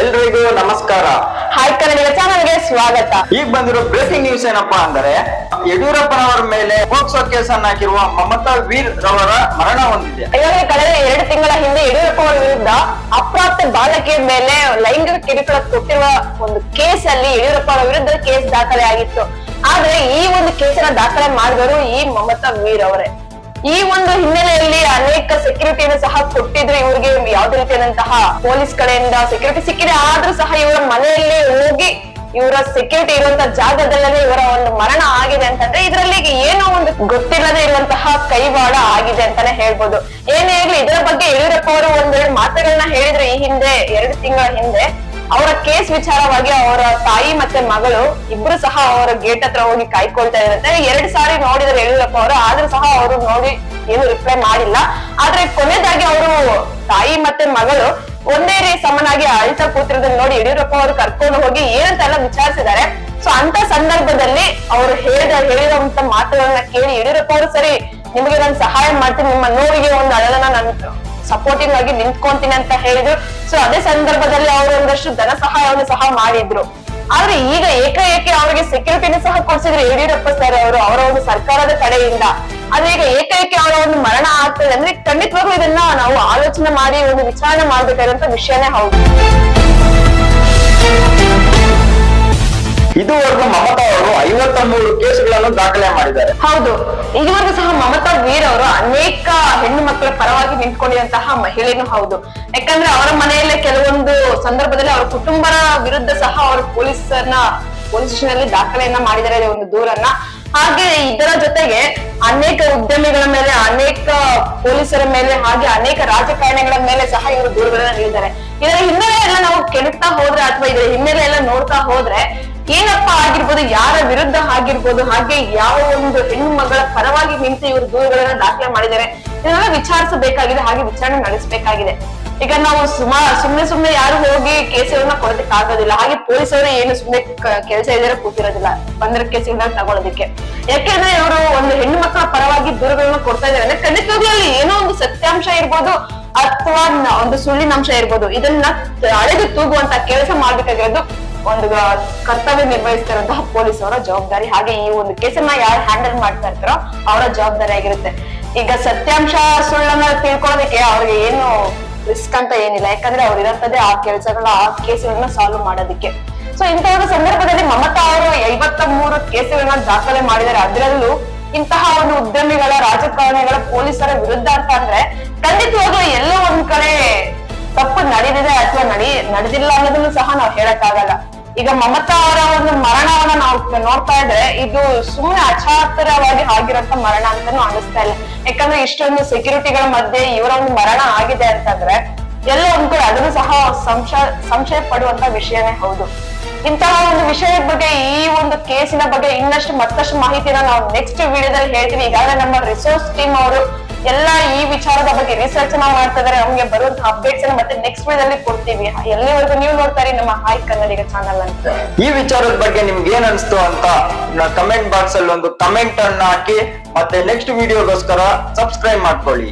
ಎಲ್ರಿಗೂ ನಮಸ್ಕಾರ. ಹಾಯ್ ಕನ್ನಡಿಗ ಚಾನಲ್ಗೆ ಸ್ವಾಗತ. ಈಗ ಬಂದಿರೋ ಬ್ರೇಕಿಂಗ್ ನ್ಯೂಸ್ ಏನಪ್ಪಾ ಅಂದ್ರೆ ಯಡಿಯೂರಪ್ಪನವರ ಮೇಲೆ ಪೋಕ್ಸೋ ಕೇಸ್ ಅನ್ನ ಹಾಕಿರುವ ಮಮತಾ ವೀರ್ ರವರ ಮರಣ ಹೊಂದಿದೆ. ಕಳೆದ ಎರಡು ತಿಂಗಳ ಹಿಂದೆ ಯಡಿಯೂರಪ್ಪ ಅವರ ವಿರುದ್ಧ ಅಪ್ರಾಪ್ತ ಬಾಲಕಿಯ ಮೇಲೆ ಲೈಂಗಿಕ ಕಿರುಕುಳ ಕೊಟ್ಟಿರುವ ಒಂದು ಕೇಸ್ ಅಲ್ಲಿ ಯಡಿಯೂರಪ್ಪ ಅವರ ವಿರುದ್ಧ ಕೇಸ್ ದಾಖಲೆ ಆಗಿತ್ತು ಆದ್ರೆ ಈ ಒಂದು ಕೇಸನ್ನ ದಾಖಲೆ ಮಾಡಿದವರು ಈ ಮಮತಾ ವೀರ್ ಅವರೇ. ಈ ಒಂದು ಹಿನ್ನೆಲೆಯಲ್ಲಿ ಅನೇಕ ಸೆಕ್ಯೂರಿಟಿಯನ್ನು ಸಹ ಕೊಟ್ಟಿದ್ರು ಇವರಿಗೆ. ಯಾವುದೇ ರೀತಿಯಾದಂತಹ ಪೊಲೀಸ್ ಕಡೆಯಿಂದ ಸೆಕ್ಯೂರಿಟಿ ಸಿಕ್ಕಿದೆ. ಆದ್ರೂ ಸಹ ಇವರ ಮನೆಯಲ್ಲಿ ಹೋಗಿ ಇವರ ಸೆಕ್ಯೂರಿಟಿ ಇರುವಂತ ಜಾಗದಲ್ಲೇ ಇವರ ಒಂದು ಮರಣ ಆಗಿದೆ ಅಂತಂದ್ರೆ ಇದರಲ್ಲಿ ಏನೋ ಒಂದು ಗೊತ್ತಿಲ್ಲದೆ ಇರುವಂತಹ ಕೈವಾಡ ಆಗಿದೆ ಅಂತಾನೆ ಹೇಳ್ಬೋದು. ಏನೇ ಆಗ್ಲಿ, ಇದರ ಬಗ್ಗೆ ಯಡಿಯೂರಪ್ಪ ಅವರು ಒಂದೆರಡು ಮಾತುಗಳನ್ನ ಹೇಳಿದ್ರು ಈ ಹಿಂದೆ, ಎರಡು ತಿಂಗಳ ಹಿಂದೆ. ಅವರ ಕೇಸ್ ವಿಚಾರವಾಗಿ ಅವರ ತಾಯಿ ಮತ್ತೆ ಮಗಳು ಇಬ್ರು ಸಹ ಅವರ ಗೇಟ್ ಹತ್ರ ಹೋಗಿ ಕಾಯ್ಕೊಳ್ತಾ ಇರುತ್ತೆ. ಎರಡ್ ಸಾರಿ ನೋಡಿದ್ರೆ ಯಡಿಯೂರಪ್ಪ ಅವರು, ಆದ್ರೂ ಸಹ ಅವರು ನೋಡಿ ಏನು ರಿಪ್ಲೈ ಮಾಡಿಲ್ಲ. ಆದ್ರೆ ಕೊನೆದಾಗಿ ಅವರು ತಾಯಿ ಮತ್ತೆ ಮಗಳು ಒಂದೇ ರೀ ಸಮನಾಗಿ ಅಳ್ತಾ ಕೂತಿರೋದನ್ನ ನೋಡಿ ಯಡಿಯೂರಪ್ಪ ಅವರು ಕರ್ಕೊಂಡು ಹೋಗಿ ಏನಂತ ಎಲ್ಲ ವಿಚಾರಿಸಿದ್ದಾರೆ. ಸೊ ಅಂತ ಸಂದರ್ಭದಲ್ಲಿ ಅವರು ಹೇಳಿದ ಹೇಳಿದಂತ ಮಾತುಗಳನ್ನ ಕೇಳಿ ಯಡಿಯೂರಪ್ಪ ಅವರು, ಸರಿ, ನಿಮಗೆ ನಾನು ಸಹಾಯ ಮಾಡ್ತೀನಿ. ನಿಮ್ಮ ನೋವಿಗೆ ಒಂದು ಅಳಲನ್ನ ನಾನು ಸಪೋರ್ಟಿಂಗ್ ಆಗಿ ನಿಂತ್ಕೊಂತೀನಿ ಅಂತ ಹೇಳಿದ್ರು. ಸೊ ಅದೇ ಸಂದರ್ಭದಲ್ಲಿ ಅವರು ಒಂದಷ್ಟು ಧನ ಸಹಾಯವನ್ನು ಸಹ ಮಾಡಿದ್ರು. ಆದ್ರೆ ಈಗ ಏಕಾಏಕಿ ಅವರಿಗೆ ಸೆಕ್ಯೂರಿಟಿನ ಸಹ ಕೊಡಿಸಿದ್ರು ಯಡಿಯೂರಪ್ಪ ಸರ್ ಅವರು, ಅವರ ಒಂದು ಸರ್ಕಾರದ ಕಡೆಯಿಂದ. ಆದ್ರೆ ಈಗ ಏಕಾಏಕಿ ಅವರ ಒಂದು ಮರಣ ಆಗ್ತದೆ. ಅಂದ್ರೆ ಖಂಡಿತವಾಗ್ಲೂ ಇದನ್ನ ನಾವು ಆಲೋಚನೆ ಮಾಡಿ, ಒಂದು ವಿಚಾರಣೆ ಮಾಡ್ಬೇಕಾದಂತ ವಿಷಯನೇ ಹೌದು. ಇದುವರೆಗೂ ಮಮತಾ ಅವರು ಐವತ್ತ ಮೂರು ಕೇಸುಗಳನ್ನು ದಾಖಲೆ ಮಾಡಿದ್ದಾರೆ. ಹೌದು. ಇದುವರೆಗೂ ಸಹ ಮಮತಾ ವೀರ್ ಅವರು ಅನೇಕ ಹೆಣ್ಣು ಮಕ್ಕಳ ಪರವಾಗಿ ನಿಂತ್ಕೊಂಡಿರುವಂತಹ ಮಹಿಳೆನೂ ಹೌದು. ಯಾಕಂದ್ರೆ ಅವರ ಮನೆಯಲ್ಲೇ ಕೆಲವೊಂದು ಸಂದರ್ಭದಲ್ಲಿ ಅವರ ಕುಟುಂಬರ ವಿರುದ್ಧ ಸಹ ಅವರು ಪೊಲೀಸರನ್ನ, ಪೊಲೀಸ್ ಸ್ಟೇಷನ್ ದಾಖಲೆಯನ್ನ ಮಾಡಿದ್ದಾರೆ ಒಂದು ದೂರನ್ನ. ಹಾಗೆ ಇದರ ಜೊತೆಗೆ ಅನೇಕ ಉದ್ಯಮಿಗಳ ಮೇಲೆ, ಅನೇಕ ಪೊಲೀಸರ ಮೇಲೆ, ಹಾಗೆ ಅನೇಕ ರಾಜಕಾರಣಿಗಳ ಮೇಲೆ ಸಹ ಇವರು ದೂರುಗಳನ್ನ ನೀಡಿದ್ದಾರೆ. ಇದರ ಹಿನ್ನೆಲೆ ಎಲ್ಲ ನಾವು ಕೆಣಕ್ತಾ ಹೋದ್ರೆ ಅಥವಾ ಇದರ ಹಿನ್ನೆಲೆ ಎಲ್ಲ ನೋಡ್ತಾ ಹೋದ್ರೆ ಏನಪ್ಪ ಆಗಿರ್ಬೋದು, ಯಾರ ವಿರುದ್ಧ ಆಗಿರ್ಬೋದು, ಹಾಗೆ ಯಾವ ಒಂದು ಹೆಣ್ಣು ಮಗಳ ಪರವಾಗಿ ನಿಂತು ಇವರು ದೂರುಗಳನ್ನ ದಾಖಲೆ ಮಾಡಿದ್ದಾರೆ, ಇದನ್ನೆಲ್ಲ ವಿಚಾರಿಸಬೇಕಾಗಿದೆ, ಹಾಗೆ ವಿಚಾರಣೆ ನಡೆಸಬೇಕಾಗಿದೆ. ಈಗ ನಾವು ಸುಮಾ, ಸುಮ್ನೆ ಸುಮ್ನೆ ಯಾರು ಹೋಗಿ ಕೇಸುಗಳನ್ನ ಕೊಡೋದಕ್ಕೆ ಆಗೋದಿಲ್ಲ ಹಾಗೆ ಪೊಲೀಸರು ಏನು ಸುಮ್ನೆ ಕೆಲಸ ಇದ್ದಾರೆ ಕೂತಿರೋದಿಲ್ಲ, ಬಂದ್ರ ಕೇಸುಗಳನ್ನ ತಗೊಳೋದಕ್ಕೆ. ಯಾಕೆಂದ್ರೆ ಇವರು ಒಂದು ಹೆಣ್ಣು ಮಕ್ಕಳ ಪರವಾಗಿ ದೂರುಗಳನ್ನ ಕೊಡ್ತಾ ಇದ್ದಾರೆ, ಅಂದ್ರೆ ಖಂಡಿತವಾಗ್ಲೂ ಅಲ್ಲಿ ಏನೋ ಒಂದು ಸತ್ಯಾಂಶ ಇರ್ಬೋದು, ಅಥವಾ ಒಂದು ಸುಳ್ಳಿನ ಅಂಶ ಇರ್ಬೋದು, ಇದನ್ನ ಅಳೆದು ತೂಗುವಂತ ಕೆಲಸ ಮಾಡ್ಬೇಕಾಗಿರೋದು ಒಂದು ಕರ್ತವ್ಯ ನಿರ್ವಹಿಸ್ತಿರುವಂತಹ ಪೊಲೀಸ್ ಅವರ ಜವಾಬ್ದಾರಿ. ಹಾಗೆ ಈ ಒಂದು ಕೇಸನ್ನ ಯಾರು ಹ್ಯಾಂಡಲ್ ಮಾಡ್ತಾ ಇರ್ತಾರೋ ಅವರ ಜವಾಬ್ದಾರಿ ಆಗಿರುತ್ತೆ. ಈಗ ಸತ್ಯಾಂಶ ಸುಳ್ಳನ್ನ ತಿಳ್ಕೊಳ್ಳೋದಕ್ಕೆ ಅವ್ರಿಗೆ ಏನು ರಿಸ್ಕ್ ಅಂತ ಏನಿಲ್ಲ. ಯಾಕಂದ್ರೆ ಅವ್ರು ಇರತ್ತದೆ ಆ ಕೆಲಸಗಳ, ಆ ಕೇಸುಗಳನ್ನ ಸಾಲ್ವ್ ಮಾಡೋದಕ್ಕೆ. ಸೊ ಇಂತಹ ಒಂದು ಸಂದರ್ಭದಲ್ಲಿ ಮಮತಾ ಅವರು ಐವತ್ತ ಮೂರು ಕೇಸುಗಳನ್ನ ದಾಖಲೆ ಮಾಡಿದ್ದಾರೆ. ಅದರಲ್ಲೂ ಇಂತಹ ಒಂದು ಉದ್ಯಮಿಗಳ, ರಾಜಕಾರಣಿಗಳ, ಪೊಲೀಸರ ವಿರುದ್ಧ ಅಂತ ಅಂದ್ರೆ ಖಂಡಿತವಾಗ್ಲೂ ಎಲ್ಲೋ ಒಂದ್ ಕಡೆ ತಪ್ಪು ನಡೆದಿದೆ ಅಥವಾ ನಡಿ, ನಡೆದಿಲ್ಲ ಅನ್ನೋದನ್ನು ಸಹ ನಾವು ಹೇಳಕ್ಕಾಗಲ್ಲ. ಈಗ ಮಮತಾ ಅವರ ಒಂದು ಮರಣವನ್ನ ನಾವು ನೋಡ್ತಾ ಇದ್ರೆ ಇದು ಸುಮ್ಮನೆ ಅಚಾತುರವಾಗಿ ಆಗಿರೋಂತ ಮರಣ ಅಂತಾನು ಅನಿಸ್ತಾ ಇಲ್ಲ. ಯಾಕಂದ್ರೆ ಇಷ್ಟೊಂದು ಸೆಕ್ಯೂರಿಟಿಗಳ ಮಧ್ಯೆ ಇವರ ಒಂದು ಮರಣ ಆಗಿದೆ ಅಂತಂದ್ರೆ ಎಲ್ಲ ಒಂದ್ ಕಡೆ ಅದನ್ನು ಸಹ ಸಂಶಯ ಸಂಶಯ ಪಡುವಂತ ವಿಷಯನೇ ಹೌದು. ಇಂತಹ ಒಂದು ವಿಷಯದ ಬಗ್ಗೆ ಈ ಒಂದು ಕೇಸಿನ ಬಗ್ಗೆ ಇನ್ನಷ್ಟು ಮತ್ತಷ್ಟು ಮಾಹಿತಿನ ನಾವು ನೆಕ್ಸ್ಟ್ ವಿಡಿಯೋದಲ್ಲಿ ಹೇಳ್ತೀವಿ ಈಗಾಗಲೇ ನಮ್ಮ ರಿಸೋರ್ಸ್ ಟೀಮ್ ಅವರು ಎಲ್ಲ ಈ ವಿಚಾರದ ಬಗ್ಗೆ ರಿಸರ್ಚ್ ನಾವು ಮಾಡ್ತಾ ಇದಾರೆ ನಮ್ಗೆ ಬರುವಂತಹ ಅಪ್ಡೇಟ್ಸ್ ಅನ್ನ ಮತ್ತೆ ನೆಕ್ಸ್ಟ್ ವಿಡಿಯೋದಲ್ಲಿ ಕೊಡ್ತೀವಿ. ಎಲ್ಲಿವರೆಗೂ ನೀವು ನೋಡ್ತಾ ನಮ್ಮ ಹಾಯ್ ಕನ್ನಡಿಗ ಚಾನಲ್ ಅಂತ. ಈ ವಿಚಾರದ ಬಗ್ಗೆ ನಿಮ್ಗೆ ಏನ್ ಅನ್ಸ್ತು ಅಂತ ಕಮೆಂಟ್ ಬಾಕ್ಸ್ ಅಲ್ಲಿ ಒಂದು ಕಮೆಂಟ್ ಅನ್ನ ಹಾಕಿ, ಮತ್ತೆ ನೆಕ್ಸ್ಟ್ ವಿಡಿಯೋಗೋಸ್ಕರ ಸಬ್ಸ್ಕ್ರೈಬ್ ಮಾಡ್ಕೊಳ್ಳಿ.